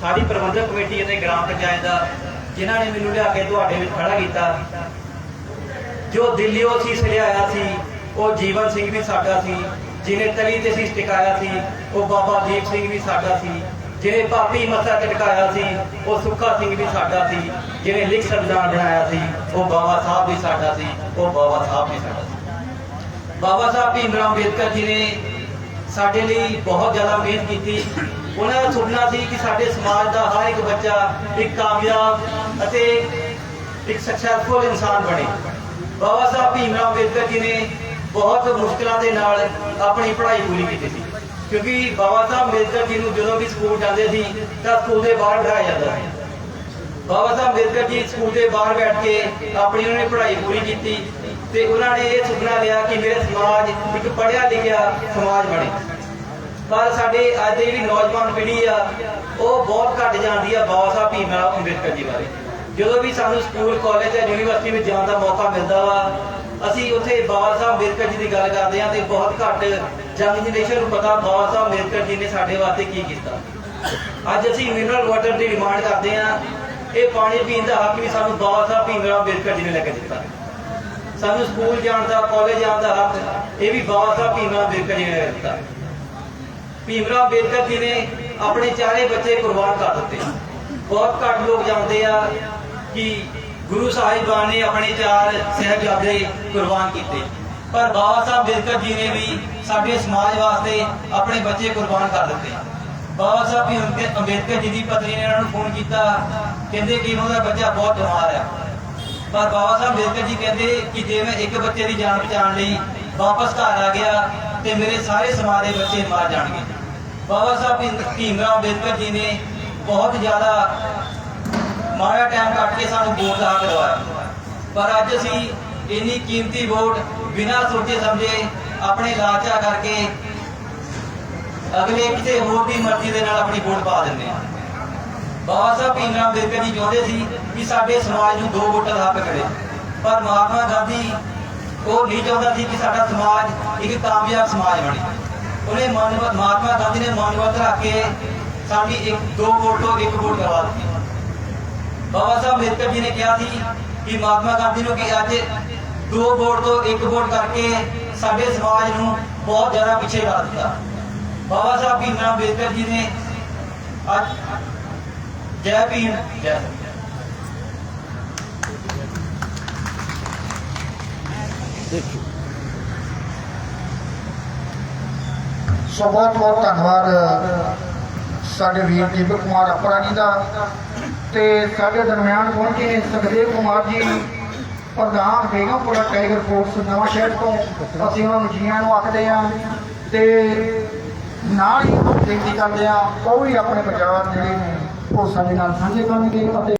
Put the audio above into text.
ਸਾਡੀ ਪ੍ਰਬੰਧਕ ਕਮੇਟੀ ਅਤੇ ਗ੍ਰਾਮ ਪੰਚਾਇਤ ਦਾ, ਜਿਨ੍ਹਾਂ ਨੇ ਮੈਨੂੰ ਲਿਆ ਕੇ ਤੁਹਾਡੇ ਵਿੱਚ ਖੜਾ ਕੀਤਾ, ਜੋ ਦਿੱਲੀੋਂ ਸੀ ਲਿਆਇਆ ਸੀ, ਉਹ ਜੀਵਨ ਸਿੰਘ ਵੀ ਸਾਡਾ ਸੀ, ਜਿਹਨੇ ਤਲੀ ਤੇ ਸੀ ਟਿਕਾਇਆ ਸੀ, ਉਹ ਬਾਬਾ ਦੀਪ ਸਿੰਘ ਵੀ ਸਾਡਾ ਸੀ, ਜਿਹਨੇ ਪਾਪੀ ਮੱਥਾ ਟਿਕਾਇਆ ਸੀ, ਉਹ ਸੁੱਖਾ ਸਿੰਘ ਵੀ ਸਾਡਾ ਸੀ, ਜਿਹਨੇ ਲਿਖ ਸੰਵਿਧਾਨ ਬਣਾਇਆ ਸੀ, ਉਹ ਬਾਬਾ ਸਾਹਿਬ ਵੀ ਸਾਡਾ ਸੀ, ਉਹ ਬਾਬਾ ਸਾਹਿਬ ਵੀ ਸਾਡਾ ਸੀ। ਬਾਬਾ ਸਾਹਿਬ ਭੀਮ ਰਾਓ ਅੰਬੇਦਕਰ ਜੀ ਨੇ ਸਾਡੇ ਲਈ ਬਹੁਤ ਜ਼ਿਆਦਾ ਮਿਹਨਤ ਕੀਤੀ। ਉਹਨਾਂ ਦਾ ਸੁਪਨਾ ਸੀ ਕਿ ਸਾਡੇ ਸਮਾਜ ਦਾ ਹਰ ਇੱਕ ਬੱਚਾ ਇੱਕ ਕਾਮਯਾਬ ਅਤੇ ਇੱਕ ਸਕਸੈਸਫੁਲ ਇਨਸਾਨ ਬਣੇ। ਬਾਬਾ ਸਾਹਿਬ ਭੀਮ ਰਾਓ ਅੰਬੇਦਕਰ ਜੀ ਨੇ ਬਹੁਤ ਮੁਸ਼ਕਲਾਂ ਦੇ ਨਾਲ ਆਪਣੀ ਪੜ੍ਹਾਈ ਪੂਰੀ ਕੀਤੀ ਸੀ। ਕਿਉਂਕਿ ਬਾਬਾ ਸਾਹਿਬ ਅੰਬੇਦਕਰ ਜੀ ਨੂੰ ਜਦੋਂ ਵੀ ਸਕੂਲ ਜਾਂਦੇ ਸੀ, ਤਾਂ ਸਕੂਲ ਦੇ ਬਾਹਰ ਬਿਠਾਇਆ ਜਾਂਦਾ ਸੀ। ਬਾਬਾ ਸਾਹਿਬ ਅੰਬੇਦਕਰ ਜੀ ਸਕੂਲ ਦੇ ਬਾਹਰ ਬੈਠ ਕੇ ਆਪਣੀ ਉਹਨਾਂ ਨੇ ਪੜ੍ਹਾਈ ਪੂਰੀ ਕੀਤੀ। ਤੇ ਉਹਨਾਂ ਨੇ ਇਹ ਸੁਪਨਾ ਲਿਆ ਕਿ ਮੇਰੇ ਸਮਾਜ ਇੱਕ ਪੜ੍ਹਿਆ ਲਿਖਿਆ ਸਮਾਜ ਬਣੇ। ਪਰ ਸਾਡੇ ਅੱਜ ਦੀ ਜਿਹੜੀ ਨੌਜਵਾਨ ਪੀੜ੍ਹੀ ਆ, ਉਹ ਬਹੁਤ ਘੱਟ ਜਾਂਦੀ ਆ ਬਾਬਾ ਸਾਹਿਬ ਭੀਮ ਰਾਓ ਅੰਬੇਦਕਰ ਜੀ ਬਾਰੇ। ਜਦੋਂ ਵੀ ਸਾਨੂੰ ਸਕੂਲ ਕਾਲਜ ਜਾਂ ਯੂਨੀਵਰਸਿਟੀ ਵਿੱਚ ਜਾਣ ਦਾ ਮੌਕਾ ਮਿਲਦਾ ਵਾ, ਅਸੀਂ ਉੱਥੇ ਬਾਬਾ ਸਾਹਿਬ ਅੰਬੇਦਕਰ ਜੀ ਦੀ ਗੱਲ ਕਰਦੇ ਆ ਤੇ ਬਹੁਤ ਘੱਟ ਯੰਗ ਜਨਰੇਸ਼ਨ ਨੂੰ ਪਤਾ ਬਾਬਾ ਸਾਹਿਬ ਅੰਬੇਦਕਰ ਜੀ ਨੇ ਸਾਡੇ ਵਾਸਤੇ ਕੀ ਕੀਤਾ। ਅੱਜ ਅਸੀਂ ਮਿਨਰਲ ਵਾਟਰ ਦੀ ਡਿਮਾਂਡ ਕਰਦੇ ਆ ਇਹ ਪਾਣੀ ਪੀਣ ਦਾ ਹੱਕ ਵੀ ਸਾਨੂੰ ਬਾਬਾ ਸਾਹਿਬ ਭੀਮ ਰਾਓ ਅੰਬੇਦਕਰ ਜੀ ਨੇ ਲੈ ਕੇ ਦਿੱਤਾ। ਸਾਨੂੰ ਸਕੂਲ ਜਾਣ ਦਾ ਕਾਲਜ ਜਾਣ ਦਾ ਹੱਕ, ਇਹ ਵੀ ਬਾਬਾ ਸਾਹਿਬ ਭੀਮ ਰਾਓ ਅੰਬੇਦਕਰ ਜੀ ਨੇ ਦਿੱਤਾ। ਭੀਮ ਅੰਬੇਦਕਰ ਜੀ ਨੇ ਆਪਣੇ ਚਾਰੇ ਬੱਚੇ ਕੁਰਬਾਨ ਕਰ ਦਿੱਤੇ। ਬਹੁਤ ਘੱਟ ਲੋਕ ਜਾਣਦੇ ਆ ਕਿ ਗੁਰੂ ਸਾਹਿਬਾਨ ਨੇ ਆਪਣੇ ਚਾਰ ਸਹਿਬਜ਼ਾਦੇ ਕੁਰਬਾਨ ਕੀਤੇ। ਪਰ ਬਾਬਾ ਸਾਹਿਬ ਅੰਬੇਦਕਰ ਜੀ ਨੇ ਵੀ ਸਾਡੇ ਸਮਾਜ ਵਾਸਤੇ ਆਪਣੇ ਬੱਚੇ ਕੁਰਬਾਨ ਕਰ ਦਿੱਤੇ। ਬਾਬਾ ਸਾਹਿਬ ਭੀਮ ਅੰਬੇਦਕਰ ਜੀ ਦੀ ਪਤਨੀ ਨੇ ਉਹਨਾਂ ਨੂੰ ਫੋਨ ਕੀਤਾ, ਕਹਿੰਦੇ ਕਿ ਉਹਨਾਂ ਦਾ ਬੱਚਾ ਬਹੁਤ ਬਿਮਾਰ ਆ। ਪਰ ਬਾਬਾ ਸਾਹਿਬ ਅੰਬੇਦਕਰ ਜੀ ਕਹਿੰਦੇ ਕਿ ਜੇ ਮੈਂ ਇੱਕ ਬੱਚੇ ਦੀ ਜਾਨ ਬਚਾਉਣ ਲਈ ਵਾਪਸ ਘਰ ਆ ਗਿਆ, ਤੇ ਮੇਰੇ ਸਾਰੇ ਸਮਾਜ ਦੇ ਬੱਚੇ ਮਰ ਜਾਣਗੇ। ਬਾਬਾ ਸਾਹਿਬ ਭੀਮ- ਭੀਮ ਰਾਓ ਅੰਬੇਦਕਰ ਜੀ ਨੇ ਬਹੁਤ ਜ਼ਿਆਦਾ ਮਾੜਾ ਟਾਈਮ ਕੱਟ ਕੇ ਸਾਨੂੰ ਵੋਟ ਦਾ ਹੱਕ ਦਿਵਾਇਆ ਪਰ ਅੱਜ ਅਸੀਂ ਇੰਨੀ ਕੀਮਤੀ ਵੋਟ ਬਿਨਾਂ ਸੋਚੇ ਸਮਝੇ ਆਪਣੇ ਲਾਚਾ ਕਰਕੇ ਅਗਲੇ ਕਿਸੇ ਹੋਰ ਦੀ ਮਰਜ਼ੀ ਦੇ ਨਾਲ ਆਪਣੀ ਵੋਟ ਪਾ ਦਿੰਦੇ ਹਾਂ। ਬਾਬਾ ਸਾਹਿਬ ਭੀਮ ਰਾਓ ਅੰਬੇਦਕਰ ਜੀ ਚਾਹੁੰਦੇ ਸੀ ਕਿ ਸਾਡੇ ਸਮਾਜ ਨੂੰ ਦੋ ਵੋਟਾਂ ਦਾ ਹੱਕ ਮਿਲੇ। ਪਰ ਮਹਾਤਮਾ ਗਾਂਧੀ ਉਹ ਨਹੀਂ ਚਾਹੁੰਦਾ ਸੀ ਕਿ ਸਾਡਾ ਸਮਾਜ ਇੱਕ ਕਾਮਯਾਬ ਸਮਾਜ ਬਣੇ। ਉਹਨੇ ਮਾਨਵ ਮਹਾਤਮਾ ਗਾਂਧੀ ਨੇ ਮਾਨਵਤਾ ਰੱਖ ਕੇ ਸਾਡੀ ਇੱਕ, ਦੋ ਵੋਟ ਇੱਕ ਵੋਟ ਕਰਵਾ ਦਿੱਤੀ। ਬਾਬਾ ਸਾਹਿਬ ਅੰਬੇਦਕਰ ਜੀ ਨੇ ਕਿਹਾ ਸੀ ਕਿ ਮਹਾਤਮਾ ਗਾਂਧੀ ਨੂੰ ਕਿ ਅੱਜ ਦੋ ਵੋਟ ਤੋਂ ਇੱਕ ਵੋਟ ਕਰਕੇ ਸਾਡੇ ਸਮਾਜ ਨੂੰ ਬਹੁਤ ਜ਼ਿਆਦਾ ਪਿੱਛੇ ਲਾ ਦਿੱਤਾ। ਬਾਬਾ ਸਾਹਿਬ ਭੀਮ ਅੰਬੇਦਕਰ ਜੀ ਨੇ ਅੱਜ ਜੈ ਭੀਮ ਜੈ ਸੋ ਬਹੁਤ ਬਹੁਤ ਧੰਨਵਾਦ ਸਾਡੇ ਵੀਰ ਦੀਪਕ ਕੁਮਾਰ ਆਪਰਾ ਜੀ ਦਾ ਤੇ ਸਾਡੇ ਦਰਮਿਆਨ ਪਹੁੰਚੇ ਨੇ ਸੁਖਦੇਵ ਕੁਮਾਰ ਜੀ ਪ੍ਰਧਾਨ ਬੇਗਮਪੁਰਾ ਟਾਈਗਰ ਫੋਰਸ ਨਵਾਂ ਸ਼ਹਿਰ ਤੋਂ। ਅਸੀਂ ਉਹਨਾਂ ਨੂੰ ਜੀਆਂ ਨੂੰ ਆਖਦੇ ਹਾਂ ਤੇ ਨਾਲ ਹੀ ਬੇਨਤੀ ਕਰਦੇ ਹਾਂ ਉਹ ਵੀ ਆਪਣੇ ਵਿਚਾਰ ਜਿਹੜੇ ਨੇ। ਉਹ ਸਾਡੇ ਨਾਲ ਸਾਂਝੇ ਕਰਨਗੇ ਅਤੇ